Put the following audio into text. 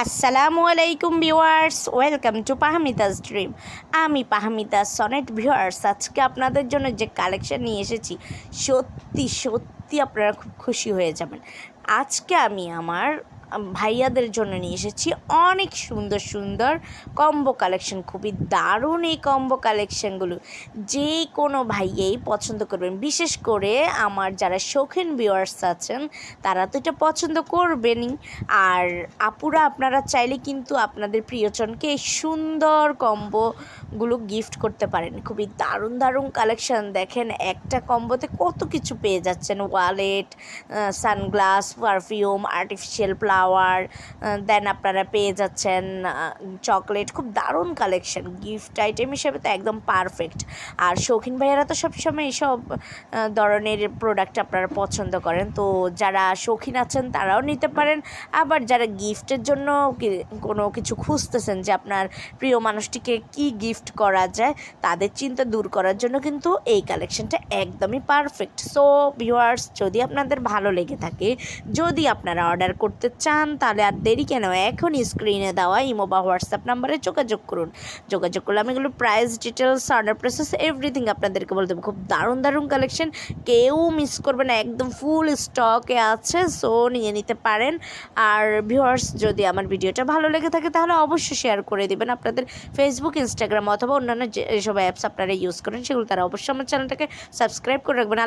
আসসালামু আলাইকুম viewers welcome to Pahmita's dream. আমি পাহমিতা সনেট। ভিওয়ার্স আজকে আপনাদের জন্য যে কালেকশান নিয়ে এসেছি সত্যি সত্যি আপনারা খুব খুশি হয়ে যাবেন। আজকে আমি আমার আম, ভাইয়াদের জন্য নিয়ে এসেছি। অনেক সুন্দর সুন্দর কম্বো কালেকশন খুবই দারুণ এই কম্বো কালেকশানগুলো যে কোনো ভাইয়েই পছন্দ করবেন। বিশেষ করে আমার যারা শৌখিন ভিউয়ার্স আছেন, তারা তো এটা পছন্দ করবেনই। আর আপুরা, আপনারা চাইলে কিন্তু আপনাদের প্রিয়জনকে এই সুন্দর কম্বোগুলো গিফট করতে পারেন। খুবই দারুণ দারুণ কালেকশন দেখেন, একটা কম্বোতে কত কিছু পেয়ে যাচ্ছেন। Wallet sunglass perfume artificial flower then আপনারা পেয়ে যাচ্ছেন চকলেট খুব দারুণ কালেকশন গিফট আইটেম হিসেবে তো একদম পারফেক্ট আর শৌখিন ভাইয়েরা তো সবসময় এইসব ধরনের প্রোডাক্ট আপনারা পছন্দ করেন, তো যারা শৌখিন আছেন তারাও নিতে পারেন, আবার যারা গিফটের জন্য কোনো কিছু খুঁজতেছেন যে আপনার প্রিয় মানুষটিকে কি গিফট করা যায়, তাদের চিন্তা দূর করার জন্য কিন্তু এই কালেকশনটা একদমই পারফেক্ট সো ভিউয়ার্স যদি আপনাদের ভালো লেগে থাকে, যদি আপনারা অর্ডার করতে চান তাহলে আর দেরি কেন? এখনই স্ক্রিনে দেওয়া ইমো বা হোয়াটসঅ্যাপ নাম্বারে যোগাযোগ করুন। যোগাযোগ করলে আমি এগুলো price details order process everything আপনাদেরকে বলতে খুব দারুণ দারুণ কালেকশন কেউ মিস করবে না, একদম ফুল স্টকে আছে সো নিয়ে নিতে পারেন। আর ভিউয়ার্স যদি আমার ভিডিওটা ভালো লেগে থাকে, তাহলে অবশ্যই শেয়ার করে দেবেন আপনাদের ফেসবুক ইনস্টাগ্রাম অথবা অন্যান্য যেসব অ্যাপস আপনারা ইউজ করেন, সেগুলো তারা অবশ্যই আমার চ্যানেলটাকে সাবস্ক্রাইব করে রাখবেন।